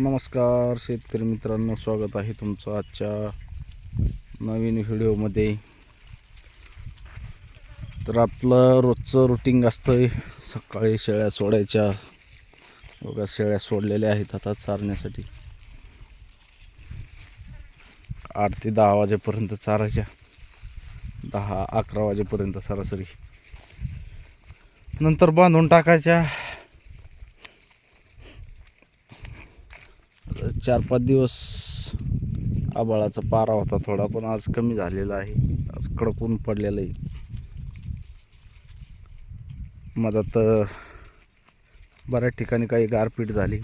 नमस्कार शेतकरी मित्रांनो स्वागत आहे तुमचं आजच्या नवीन व्हिडिओमध्ये. तर आपलं रोजचं रुटीन असतं सकाळी शेळ्या सोडायच्या. बघा शेळ्या सोडलेल्या आहेत आता चारण्यासाठी. आठ ते दहा वाजेपर्यंत चारायच्या. दहा अकरा वाजेपर्यंत सरासरी. नंतर बांधून टाकायच्या. चार पाच दिवस आबाळाचा पारा होता थोडा पण आज कमी झालेला आहे. आज कडक ऊन पडलेलं आहे. मधात बऱ्याच ठिकाणी काही गारपीट झाली.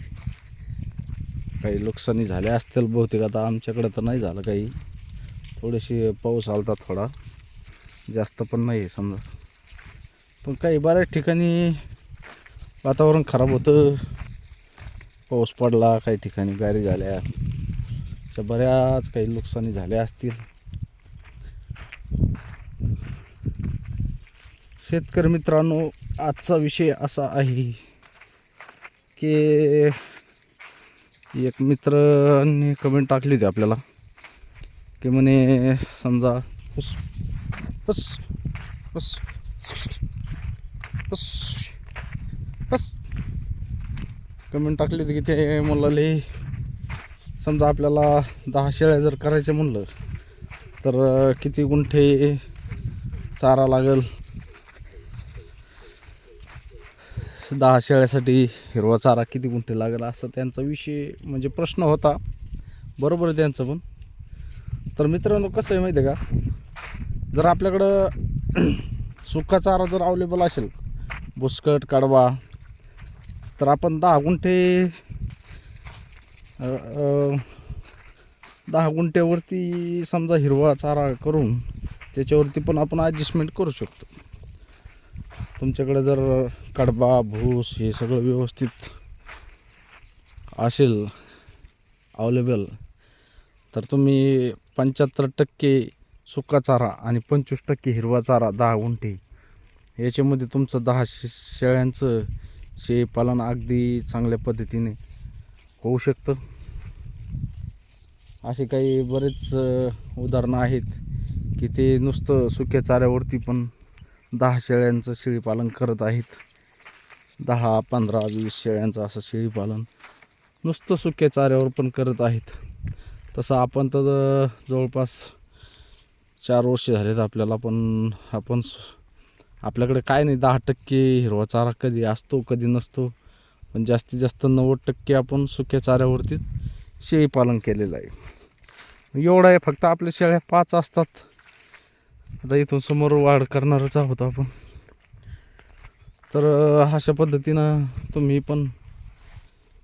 काही नुकसानी झाल्या असतील बहुतेक. आता आमच्याकडे तर नाही झालं काही. थोडीशी पाऊस आलता थोडा. जास्त पण नाही आहे समजा. पण काही बऱ्याच ठिकाणी वातावरण खराब होतं. पाऊस पडला काही ठिकाणी गारी झाल्या. अशा बऱ्याच काही नुकसानी झाल्या असतील. शेतकरी मित्रांनो आजचा विषय असा आहे की एक मित्रांनी कमेंट टाकली होती आपल्याला. की म्हणे समजा बस बस बस बस. कमेंट टाकली होती की ते मुलाले समजा आपल्याला दहा शेळ्या जर करायच्या म्हणलं तर किती गुंठे चारा लागेल? दहा शेळ्यासाठी हिरवा चारा किती गुंठे लागेल? असं त्यांचा विषय म्हणजे प्रश्न होता. बरोबर आहे त्यांचं पण. तर मित्रांनो कसं आहे माहिती आहे का? जर आपल्याकडं सुका चारा जर अवेलेबल असेल बुसकट कडवा तर आपण दहा गुंठे दहा गुंठ्यावरती समजा हिरवा चारा करून त्याच्यावरती पण आपण ॲडजस्टमेंट करू शकतो. तुमच्याकडे जर कडबा भूस हे सगळं व्यवस्थित असेल अवेलेबल तर तुम्ही पंच्याहत्तर टक्के सुका चारा आणि पंचवीस टक्के हिरवा चारा दहा गुंठे याच्यामध्ये तुमचं दहा शे शेळीपालन अगदी चांगल्या पद्धतीने होऊ शकतं. असे काही बरेच उदाहरणं आहेत की ते नुसतं सुक्या चाऱ्यावरती पण दहा शेळ्यांचं शेळीपालन करत आहेत. दहा पंधरा वीस शेळ्यांचं असं शेळीपालन नुसतं सुक्या चाऱ्यावर पण करत आहेत. तसं आपण तर जवळपास चार वर्ष झालेत आपल्याला पण आपण आपल्याकडे काय नाही दहा टक्के हिरवा चारा कधी असतो कधी नसतो. पण जास्तीत जास्त नव्वद टक्के आपण सुक्या चाऱ्यावरतीच शेळीपालन केलेलं आहे. एवढं आहे फक्त आपल्या शेळ्या पाच असतात. आता इथून समोर वाढ करणारच आहोत आपण. तर अशा पद्धतीनं तुम्ही पण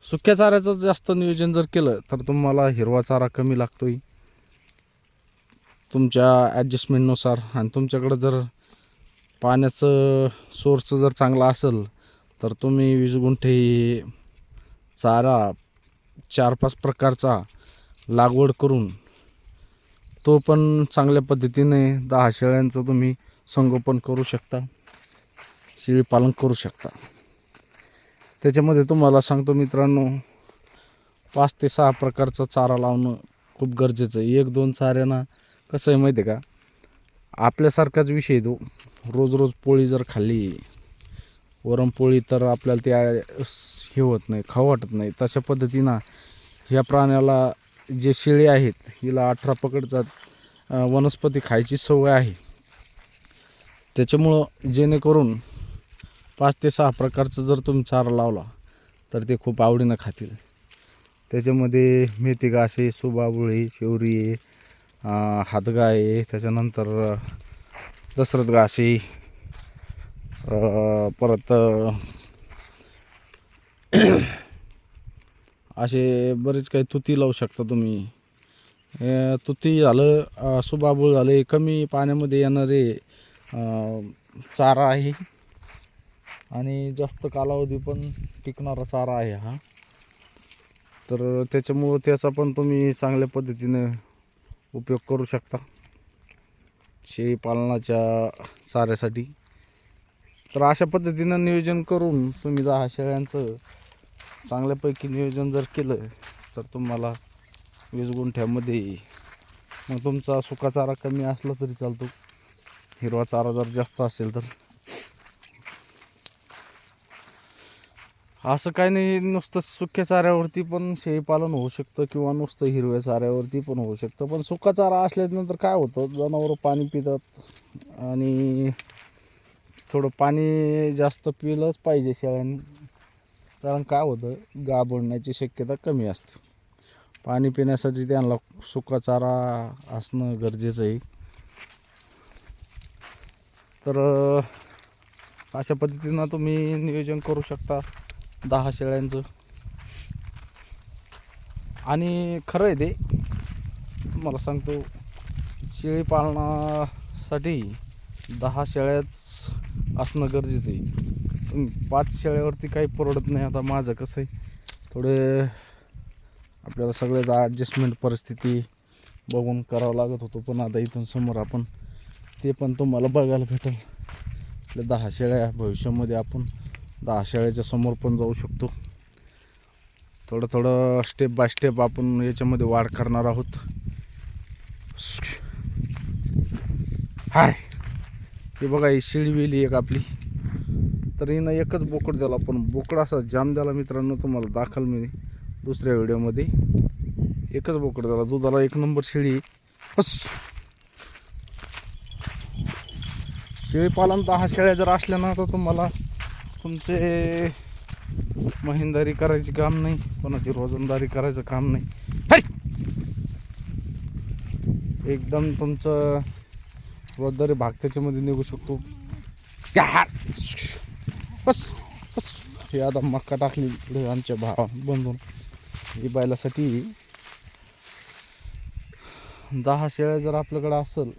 सुक्या चाऱ्याचं जास्त नियोजन जर केलं तर तुम्हाला हिरवा चारा कमी लागतोय. तुमच्या ॲडजस्टमेंटनुसार आणि तुमच्याकडं जर पाण्याचं सोर्स जर चांगला असेल तर तुम्ही वीस गुंठे चारा चार पाच प्रकारचा लागवड करून तो पण चांगल्या पद्धतीने दहा शेळ्यांचं तुम्ही संगोपन करू शकता शेळीपालन करू शकता. त्याच्यामध्ये तुम्हाला सांगतो मित्रांनो पाच ते सहा प्रकारचा चारा लावणं खूप गरजेचं आहे. एक दोन चाऱ्यांना कसं आहे माहिती आहे का? आपल्यासारखाच विषय येतो तो. रोज रोज पोळी जर खाल्ली वरणपोळी तर आपल्याला ते हे होत नाही खाऊ वाटत नाही. तशा पद्धतीनं ह्या प्राण्याला जे शेळी आहेत हिला अठरा पकडतात वनस्पती खायची सवय आहे. त्याच्यामुळं जेणेकरून पाच ते सहा प्रकारचं जर तुम्ही चारा लावला तर ते खूप आवडीनं खातील. त्याच्यामध्ये मेथी घास आहे सुबाबुळी शेवरी आहे हातगा आहे. त्याच्यानंतर दशरथ घाशी परत असे बरेच काही तुती लावू शकता तुम्ही. तुती झालं सुबाबूळ झालं हे कमी पाण्यामध्ये येणारे चारा आहे. आणि जास्त कालावधी पण टिकणारा चारा आहे हा. तर त्याच्यामुळं त्याचा पण तुम्ही चांगल्या पद्धतीनं उपयोग करू शकता. शेळीपालनाच्या चाऱ्यासाठी तर अशा पद्धतीनं नियोजन करून तुम्ही दहा शेळ्यांचं चांगल्यापैकी नियोजन जर केलं तर तुम्हाला वीस गुंठ्यामध्ये मग तुमचा सुका चारा कमी असला तरी चालतो. हिरवा चारा जर जास्त असेल तर असं काही नाही नुसतं सुक्या चाऱ्यावरती पण शेळीपालन होऊ शकतं किंवा नुसतं हिरव्या चाऱ्यावरती पण होऊ शकतं. पण सुका चारा असल्यानंतर काय होतं जनावरं पाणी पितात आणि थोडं पाणी जास्त पिलंच पाहिजे शेळ्यांनी. कारण काय होतं गाबडण्याची शक्यता कमी असते. पाणी पिण्यासाठी त्यांना सुका चारा असणं गरजेचं आहे. तर अशा पद्धतीनं तुम्ही नियोजन करू शकता. दहा शेळ्यांचं. आणि खरं आहे ते मला सांगतो शेळी पालनासाठी दहा शेळ्याच असणं गरजेचं आहे. पाच शेळ्यावरती काही परवडत नाही. आता माझं कसं आहे थोडे आपल्याला सगळ्याच ॲडजस्टमेंट परिस्थिती बघून करावं लागत होतो. पण आता इथून समोर आपण ते पण तुम्हाला बघायला भेटेल. आपल्या दहा शेळ्या भविष्यामध्ये आपण दहा शाळेच्या समोर पण जाऊ शकतो. थोडं थोडं स्टेप बाय स्टेप आपण याच्यामध्ये वाढ करणार आहोत. हाय. हे बघा ही शिळी वेली एक आपली. तर हिनं एकच बोकड झाला पण बोकड असा जाम द्याला मित्रांनो तुम्हाला दाखल मी दुसऱ्या व्हिडिओमध्ये. एकच बोकड झाला दुधाला एक नंबर शेळी. बस शेळीपालन दहा शेळ्या जर असल्या ना तर तुम्हाला तुमचे महिंदारी करायची काम नाही कोणाची रोजंदारी करायचं काम नाही. एकदम तुमचं रोजदारी भाग त्याच्यामध्ये निघू शकतो. बस बस. हे आता मक्का टाकली इकडे आमच्या भावा बंधून. ही बैलासाठी दहा शेळ्या जर आपल्याकडे असेल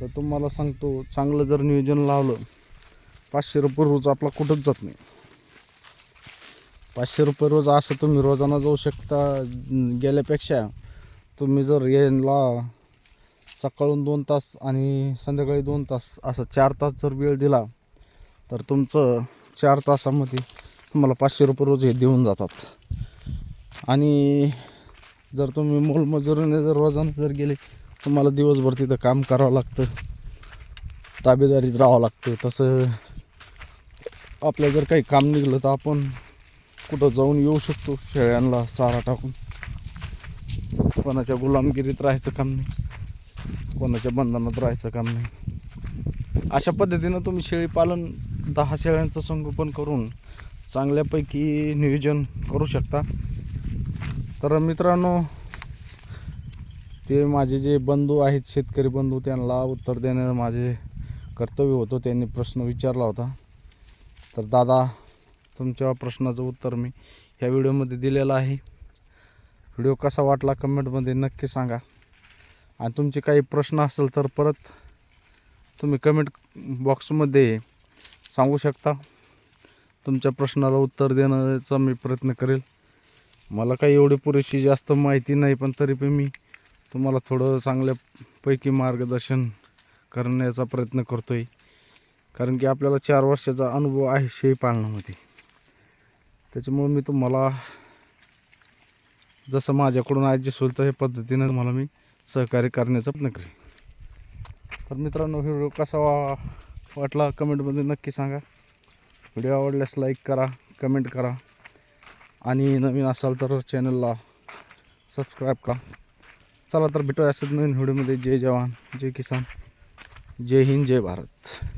तर तुम्हाला सांगतो चांगलं जर नियोजन लावलं पाचशे रुपये रोज आपला कुठंच जात नाही. पाचशे रुपये रोज असं तुम्ही रोजाना जाऊ शकता गेल्यापेक्षा तुम्ही जर यांना सकाळून दोन तास आणि संध्याकाळी दोन तास असं चार तास जर वेळ दिला तर तुमचं चार तासामध्ये तुम्हाला पाचशे रुपये रोज हे देऊन जातात. आणि जर तुम्ही मोलमजुरीने जर रोजानं जर गेले तुम्हाला दिवसभर तिथं काम करावं लागतं ताबेदारीत राहावं लागतं. तसं आपलं जर काही काम निघलं तर आपण कुठं जाऊन येऊ शकतो शेळ्यांना चारा टाकून. कोणाच्या गुलामगिरीत राहायचं काम नाही. कोणाच्या बंधनात राहायचं काम नाही. अशा पद्धतीनं तुम्ही शेळीपालन दहा शेळ्यांचं संगोपन करून चांगल्यापैकी नियोजन करू शकता. तर मित्रांनो ते माझे जे बंधू आहेत शेतकरी बंधू त्यांना उत्तर देणं माझे कर्तव्य होतं. त्यांनी प्रश्न विचारला होता. तर दादा तुमच्या प्रश्नाचं उत्तर मी ह्या व्हिडिओमध्ये दिलेलं आहे. व्हिडिओ कसा वाटला कमेंटमध्ये नक्की सांगा. आणि तुमचे काही प्रश्न असेल तर परत तुम्ही कमेंट बॉक्समध्ये सांगू शकता. तुमच्या प्रश्नाला उत्तर देण्याचा मी प्रयत्न करेल. मला काही एवढी पुरेशी जास्त माहिती नाही पण तरी पण मी तुम्हाला थोडं चांगल्यापैकी मार्गदर्शन करण्याचा प्रयत्न करतो आहे कारण की आपल्याला चार वर्षाचा अनुभव आहे शेळी पालनामध्ये. त्याच्यामुळं मी तुम्हाला जसं माझ्याकडून ॲडजस्ट होईल त्या पद्धतीनं तुम्हाला मी सहकार्य करण्याचा प्रयत्न करेन. तर मित्रांनो व्हिडिओ कसा वा वाटला कमेंटमध्ये नक्की सांगा. व्हिडिओ आवडल्यास लाईक करा कमेंट करा. आणि नवीन असाल तर चॅनलला सबस्क्राईब करा. चला तर भेटूया असंच नवीन व्हिडिओमध्ये. जय जवान जय किसान जय हिंद जय भारत.